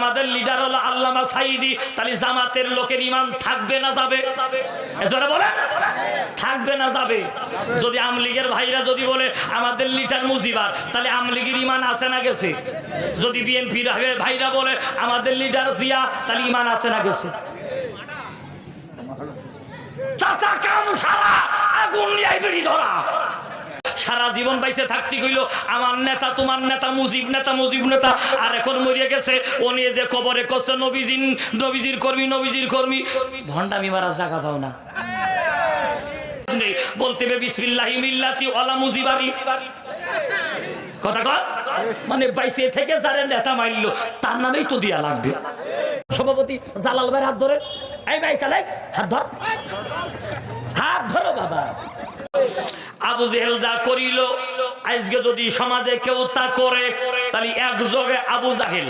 আমাদের লিডার হলো আল্লামা সাইদি। তাহলে জামাতের লোকের ইমান থাকবে না যাবে? এজনে বলে থাকবে না যাবে। যদি আমলিগের ভাইরা যদি বলে, আমাদের লিডার মুজিবার তাহলে আমলিগের ইমান আছে না গেছে? যদি বিএনপির ভাইরা বলে, আমাদের লিডার জিয়া তাহলে ইমান আছে না গেছে? চাচা কাম সারা আগুন নিয়ে ধরা। সারা জীবন বাইসে থাকতে কইল আমার নেতা তোমার নেতা মুজিব নেতা মুজিব নেতা। আর এখন মরিয়ে গেছে ও নিয়ে যে কবরে করছে নবীজিন নবীজির কর্মী নবীজির কর্মী। ভণ্ডামি মারা জায়গা পাও না। নেই, বলতে হবে বিসমিল্লাহি মিল্লাতি ওয়ালা মুজিবারি। কথা কর মানে বাইসে থেকে যারা নেতা মারলো তার নামেই তো দিয়া লাগবে। সভাপতি জালাল ভাইয়ের হাত ধরে এই ভাই কালাই হাত ধর। হাত ধরো বাবা। আবু জেহেল যা করিল, আজকে যদি সমাজে কেউ তা করে, তাহলে একযোগে আবু জাহেল।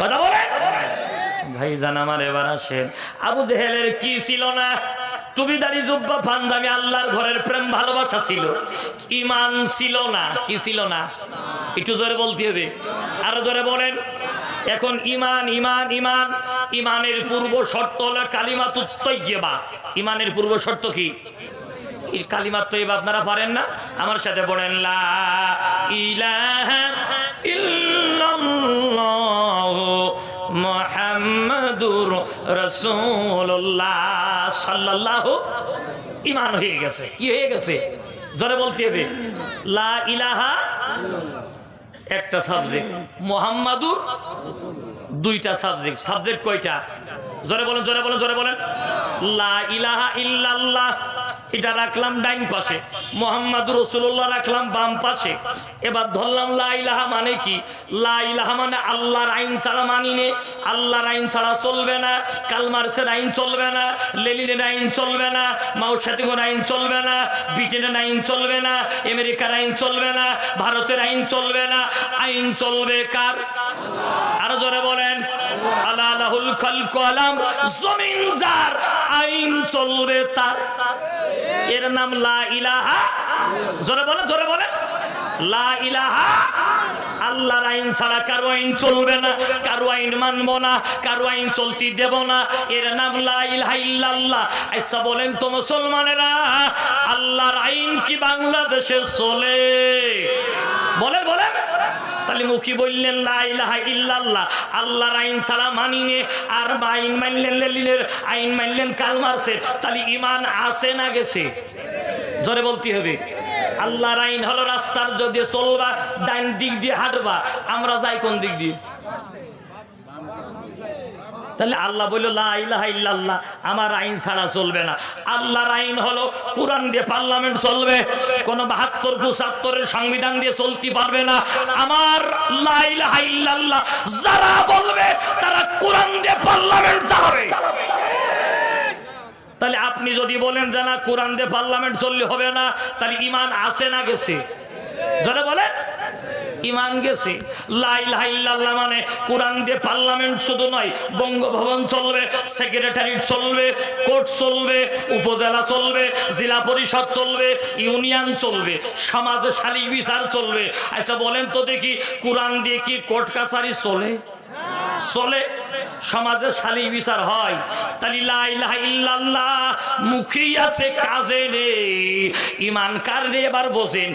কথা বলে ভাই জান আমার এবার আসেন। আবু জেহেলের কি ছিল না? তুমি টুবিদারি জুব্বা, পাঞ্জাবি আল্লাহর ঘরের প্রেম, ভালোবাসা ছিল। ইমান ছিল না, কি ছিল না? একটু জোরে বলতে হবে। আরও জোরে বলেন। এখন ইমান ইমান ইমান। ইমানের পূর্ব শর্ত হলো কালিমা তুত্তইবা ইমানের পূর্ব শর্ত কি? এই কালিমাত তো এবার আপনারা পারেন না? আমার সাথে পড়েন, লা ইলাহা সাল্লাল্লাহু ঈমান হয়ে গেছে। কি হয়ে গেছে? জোরে বলতে হবে। লা ইলাহা একটা সাবজেক্ট মোহাম্মাদুর দুইটা সাবজেক্ট সাবজেক্ট কয়টা? জোরে বলেন জোরে বলেন জোরে বলেন। লা ইলাহা ইল্লাল্লাহ। এটা রাখলাম ডাইন পাশে। মোহাম্মদ রসুল্লাহ রাখলাম বাম পাশে। এবার ধরলাম লা ইলাহা মানে কি? লা ইলাহা মানে আল্লাহর আইন ছাড়া মানি নে। আল্লাহর আইন ছাড়া চলবে না। কালমার্সের আইন চলবে না। লেলিনের আইন চলবে না। মাউসাতিগর আইন চলবে না। ব্রিটেনের আইন চলবে না। আমেরিকার আইন চলবে না। ভারতের আইন চলবে না। আইন চলবে কার? আরও জোরে বলেন। আলাহুল খালক আলাম। জমিন যার আইন চলবে তার। এর নাম লা ইলাহা। জোরে বলে জোরে বলে লা ইলাহা আল্লাহর আইন ছাড়া কারও আইন চলবে না, কারও আইন মানবো না, কারও আইন চলতি দেব না। এর নাম লা ইলাহা ইল্লাল্লাহ। আচ্ছা বলেন তো মুসলমানেরা, আল্লাহর আইন কি বাংলাদেশে চলে? বলে বলেন। তাহলে মুখী বললেন, লা ইলাহা ইল্লাল্লাহ, আল্লাহর আইন ছাড়া মানিনে আর আইন মানলেন লেলিনের আইন মানলেন কালমাসের তাহলে ইমান আসে না গেছে? জোরে বলতে হবে। আল্লাহর আইন হলো রাস্তার যদি চলবা ডাইন দিক দিয়ে হাঁটবা, আমরা যাই কোন দিক দিয়ে? তাহলে আল্লাহ বলল, লা আমার আইন ছাড়া চলবে না। আল্লাহর আইন হলো, কোরআন দিয়ে পার্লামেন্ট চলবে, কোন বাহাত্তর পঁচাত্তরের সংবিধান দিয়ে চলতে পারবে না। আমার লা যারা বলবে, তারা কোরআন দিয়ে পার্লামেন্ট চালাবে। তাহলে আপনি যদি বলেন যে না, কোরআন দিয়ে পার্লামেন্ট চললে হবে না, তাহলে ইমান আসে না গেছে? যারা বলেন। ইমান গেছে। লাইল্লাহ মানে কোরআন দিয়ে পার্লামেন্ট শুধু নয়, বঙ্গভবন চলবে, সেক্রেটারি চলবে, কোর্ট চলবে, উপজেলা চলবে, জেলা পরিষদ চলবে, ইউনিয়ন চলবে, সমাজ শালী বিচার চলবে। আচ্ছা বলেন তো দেখি, কোরআন দিয়ে কি কোর্ট কাছারি চলে? চলে। সমাজে শালী বিচার হয়। তাহলে লা ইলাহা ইল্লাল্লাহ মুখেই আছে, কাজে নেই। ইমান কার রে এবার বোঝেন।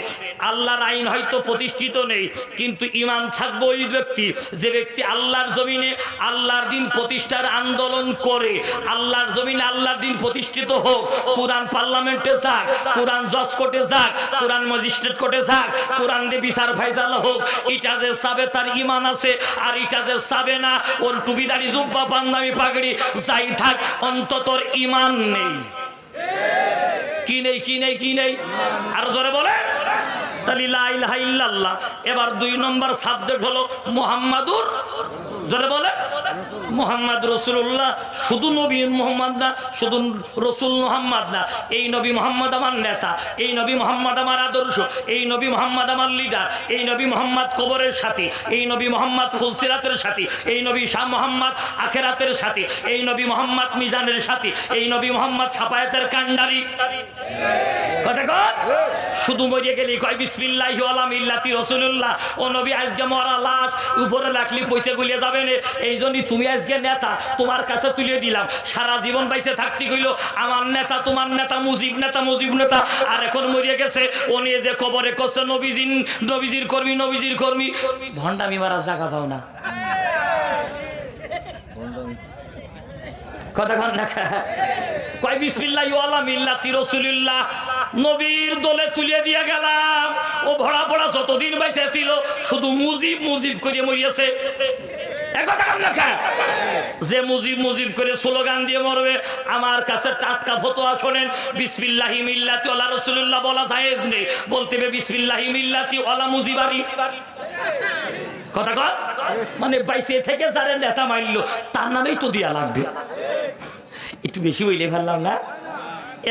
আল্লাহর আইন হয়তো প্রতিষ্ঠিত নেই, কিন্তু ইমান থাকবে ওই ব্যক্তি। যে ব্যক্তি আল্লাহর জমিনে আল্লাহর দিন প্রতিষ্ঠার আন্দোলন করে, আল্লাহর জমিনে আল্লাহর দিন প্রতিষ্ঠিত হোক, কোরআন পার্লামেন্টে যাক, কোরআন জজ কোর্টে যাক, কোরআন ম্যাজিস্ট্রেট কোর্টে যাক, কোরআন দিয়ে বিচার ফাইসাল হোক, এটা যে সাবে তার ইমান আছে, আর এটা যে সাবে না, ওর টুপিদারি জুব্বা পান্নামি পাগড়ি, যাই থাক, অন্ততর ইমান নেই। কি নেই কি নেই কি নেই? আর জোরে বলে তাহলে লাইল এবার দুই নম্বর সাবজেক্ট হলো মোহাম্মাদুর। জোরে বলে মোহাম্মদ রসুল্লাহ শুধু নবী মোহাম্মদ না, শুধু রসুল মোহাম্মদ না, এই নবী মোহাম্মদ আমার নেতা, এই নবী মোহাম্মদ আমার আদর্শ, এই নবী মোহাম্মদ আমার লিডার এই নবী মোহাম্মদ কবরের সাথী, এই নবী মোহাম্মদ ফুলসিরাতের সাথী, এই নবী শাহ মোহাম্মদ আখেরাতের সাথী, এই নবী মোহাম্মদ মিজানের সাথী, এই নবী মোহাম্মদ ছাপায়াতের কান্ডারি শুধু মরিয়ে গেলি কয়, বিসমিল্লাহ আলাম রসুল্লাহ ও নবী আজকে মরা লাশ, উপরে রাখলি পয়সা গুলিয়ে যাবে এই জন্যই তুমি আজকে নেতা তোমার কাছে তুলে দিলাম। সারা জীবন বাইসে থাকতে কইলো আমার নেতা, তোমার নেতা, মুজিব নেতা মুজিব নেতা। আর এখন মরিয়ে গেছে নিয়ে যে কবরে করছে, নবীজিন, নবীজির কর্মী নবীজির কর্মী। ভণ্ডামি মারা জায়গা পাও না। ভরা ভরা যতদিন বাইসে ছিল, শুধু মুজিব মুজিব করে মরিয়েছে। যে মুজিব মুজিব করে স্লোগান দিয়ে মরবে, আমার কাছে টাটকা ফতোয়া শোনেন, বিসমিল্লাহি মিল্লাতি ওলা রসুল্লাহ বলা জায়েজ নেই। বলতে হবে বিসমিল্লাহি মিল্লাতি ওলা মুজিবারি। কথা কর মানে বাইসে থেকে যারা নেতা মারলো তার নামেই তো দিয়া লাগবে। একটু বেশি বইলে ফেললাম না?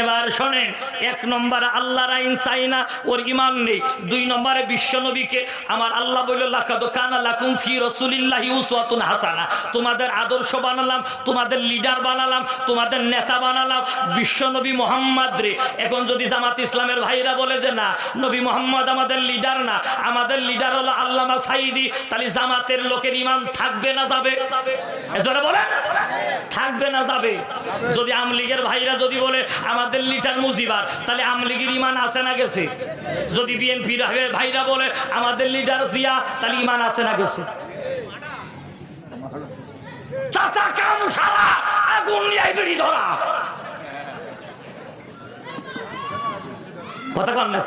এবার শোনেন এক নম্বরে আল্লাহর আইন চাই না, ওর ইমান নেই। দুই নম্বরে বিশ্ব নবীকে আমার আল্লাহ বলল, লাকাদ কানা লাকুম ফি রাসূলিল্লাহি উসওয়াতুন হাসানা। তোমাদের আদর্শ বানালাম, তোমাদের লিডার বানালাম, তোমাদের নেতা বানালাম। বিশ্ব নবী মোহাম্মদ রে, এখন যদি জামাত ইসলামের ভাইরা বলে যে, না, নবী মোহাম্মদ আমাদের লিডার না, আমাদের লিডার হলো আল্লামা সাইদি, তাহলে জামাতের লোকের ইমান থাকবে না যাবে? এজন্য বলেন। থাকবে না যাবে। যদি আমলিগের ভাইরা যদি বলে, আমাদের লিটার মুজিবার তাহলে আমলিগের ইমান আসে না গেছে। যদি বিএনপির ভাইরা বলে, আমাদের লিডার জিয়া তাহলে ইমান আসে না গেছে। কথা কন না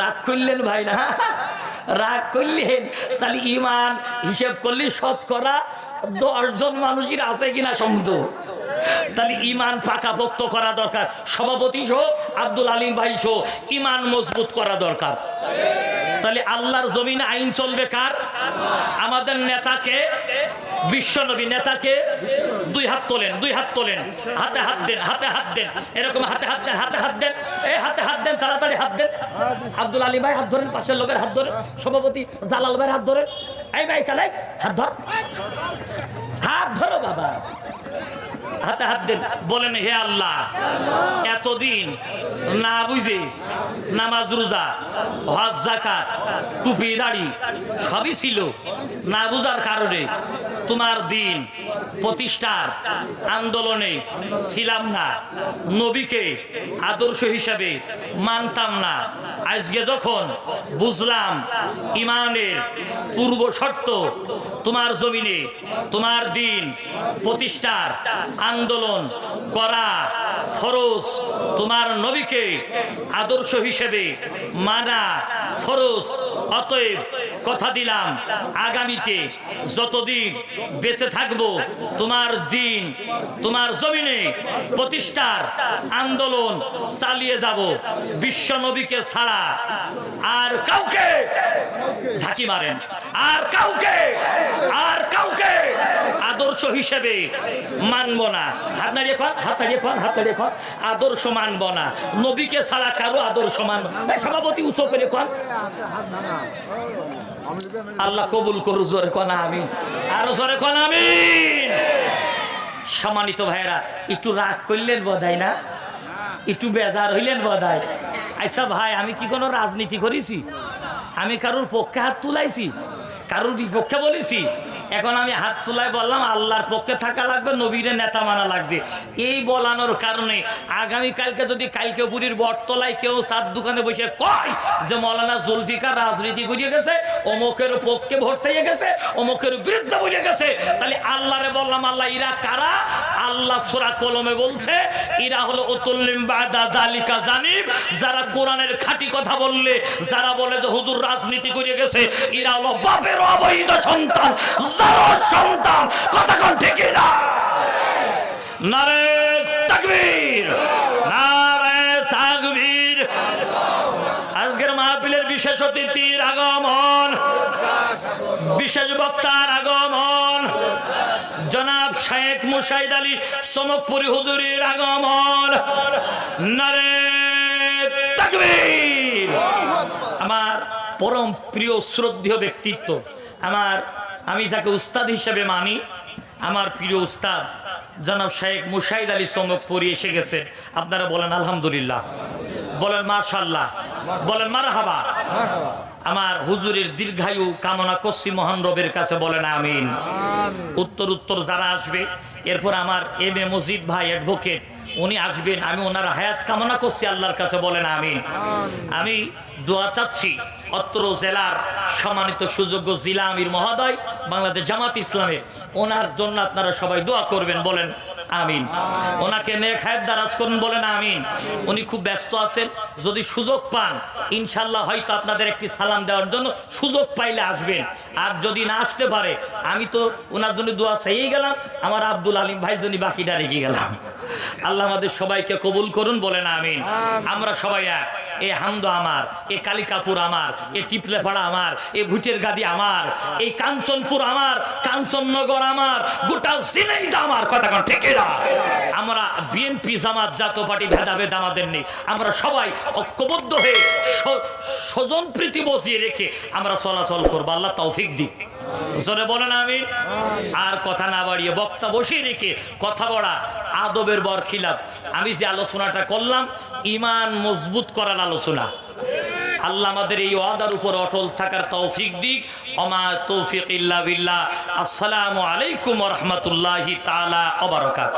রাগ করলেন ভাই না রাগ করলেন, তাহলে ইমান হিসেব করলে শতকরা দশজন মানুষের আছে কিনা সমুদ্র তাহলে ইমান পাকাপোক্ত করা দরকার। সভাপতি সহ, আব্দুল আলিম ভাই সহ ইমান মজবুত করা দরকার। তাহলে আল্লাহর জমিনে আইন চলবে কার? আমাদের নেতাকে বিশ্বনবী নেতাকে দুই হাত তোলেন, দুই হাত তোলেন। হাতে হাত দেন, হাতে হাত দেন। এরকম হাতে হাত দেন, হাতে হাত দেন। এই হাতে হাত দেন, তাড়াতাড়ি হাত দেন। আব্দুল আলী ভাই হাত ধরেন, পাশের লোকের হাত ধরেন। সভাপতি জালাল ভাইয়ের হাত ধরেন। এই ভাই কালাই, হাত ধর। হাত ধরো বাবা। হাতে হাত দেন, বলেন, হে আল্লাহ, এতদিন না বুঝে, নামাজ, রোজা, হজ জাকাত টুপি, দাড়ি সবই ছিল। না বুঝার কারণে তোমার দিন প্রতিষ্ঠার আন্দোলনে ছিলাম না। নবীকে আদর্শ হিসাবে মানতাম না। আজকে যখন বুঝলাম ইমানের পূর্ব শর্ত, তোমার জমিনে তোমার দিন, প্রতিষ্ঠার, আন্দোলন করা, ফরজ, তোমার নবীকে আদর্শ হিসেবে মানা ফরজ, অতএব কথা দিলাম। আগামীতে যতদিন বেঁচে থাকব, তোমার দিন, তোমার জমিনে প্রতিষ্ঠার আন্দোলন চালিয়ে যাব। বিশ্ব নবীকে ছাড়া আর কাউকে ঝাঁকি মারেন। আর কাউকে আর কাউকে আদর্শ হিসেবে মানব না। হাত নাড়িয়ে কন হাত নাড়িয়ে কন হাত নাড়িয়ে কন আদর্শ মানব না। নবীকে ছাড়া কারও আদর্শ মানব সভাপতি উঁচু করে কন আল্লাহ কবুল করু জোরে কনা আমি আরও জোরে কনা আমি সম্মানিত ভাইরা একটু রাগ করলেন বধাই না? একটু বেজার হইলেন বোধহয়? আচ্ছা ভাই, আমি কি কোনো রাজনীতি করেছি? আমি কারোর পক্ষে হাত তুলাইছি? কারোর বিপক্ষে বলেছি? এখন আমি হাত তোলায় বললাম, আল্লাহর পক্ষে থাকা লাগবে, নবীরে নেতা মানা লাগবে। এই বলানোর কারণে আগামী কালকে যদি কালকে পুরীর বটতলায় কেউ সাত দোকানে বসে কয় যে, মৌলানা জুলফিকার রাজনীতি করিয়ে গেছে, অমুকের পক্ষে ভোট চাইয়ে গেছে, অমুকের বিরুদ্ধে বুঝে গেছে, তাহলে আল্লাহরে বললাম, আল্লাহ ইরা কারা? আল্লাহ সুরা কলমে বলছে, ইরা হলো অতুল্লিম বাদা জালিকা জানিব যারা কোরআনের খাঁটি কথা বললে, যারা বলে যে হুজুর রাজনীতি করে গেছে, ইরা হলো বাপের অবৈধ সন্তান যারা সন্তান কথা কোন। ঠিকই না নারে তাকবীর নারে তাকবীর আজকের মাহফিলের বিশেষ অতিথির আগমন। বিশেষ বক্তার আগমন। জনাব শায়েক মুসাইদ আলী সমকপুরি হুজুরের আগমন। নারে তাকবীর। আমার পরম প্রিয় শ্রদ্ধেয় ব্যক্তিত্ব, আমার আমি যাকে উস্তাদ হিসেবে মানি, আমার প্রিয় উস্তাদ জনাব শাহেক মুশাহিদ আলী সমকপুরি এসে গেছেন আপনারা বলেন আলহামদুলিল্লাহ। বলেন মাশাল্লাহ। বলেন মারহাবা। আমার হুজুরের দীর্ঘায়ু কামনা করছি মহান রবের কাছে বলেন আমিন। উত্তর উত্তর যারা আসবে এরপর আমার এম এ মজিদ ভাই অ্যাডভোকেট উনি আসবেন আমি ওনার হায়াত কামনা করছি আল্লাহর কাছে বলেন আমিন। আমি দোয়া চাচ্ছি অত্র জেলার সম্মানিত সুযোগ্য জিলা আমির মহোদয় বাংলাদেশ জামাত ইসলামের ওনার জন্য আপনারা সবাই দোয়া করবেন বলেন আমিন। ওনাকে নেক হায়াত দারাজ করুন বলেন আমিন। উনি খুব ব্যস্ত আছেন। যদি সুযোগ পান, ইনশাল্লাহ হয়তো আপনাদের একটি সালাম দেওয়ার জন্য সুযোগ পাইলে আসবেন। আর যদি না আসতে পারে, আমি তো ওনার জন্য দোয়া চাইয়ে গেলাম, আমার আব্দুল আলিম ভাই জন্য বাকিটা রেখে গেলাম। আল্লাহ আমাদের সবাইকে কবুল করুন বলেন আমিন। আমরা সবাই এক। এ হামদ আমার, এ কালিকাপুর আমার, এ টিপলেপাড়া আমার, এ ভুটের গাদি আমার এই কাঞ্চনপুর আমার, কাঞ্চননগর আমার, গোটা জিনাইদা আমার। কথা ঠিক না আমরা বিএনপি জামাত জাতীয় পার্টি ভেদাভেদ আমাদের নেই আমরা সবাই ঐক্যবদ্ধ হয়ে স্বজন প্রীতি বসিয়ে রেখে আমরা চলাচল করব। আল্লাহ তৌফিক দিক। জোরে বলেন আমি। আর কথা না বাড়িয়ে বক্তা বসিয়ে রেখে কথা বলা আদবের বর খিলাফ আমি যে আলোচনাটা করলাম, ইমান মজবুত করার আলোচনা। আল্লাহ আমাদের এই ওয়াদার উপর অটল থাকার তৌফিক দিক। অমা তৌফিক ইল্লা বিল্লাহ। আসসালামু আলাইকুম রহমতুল্লাহি তালা অবরকাত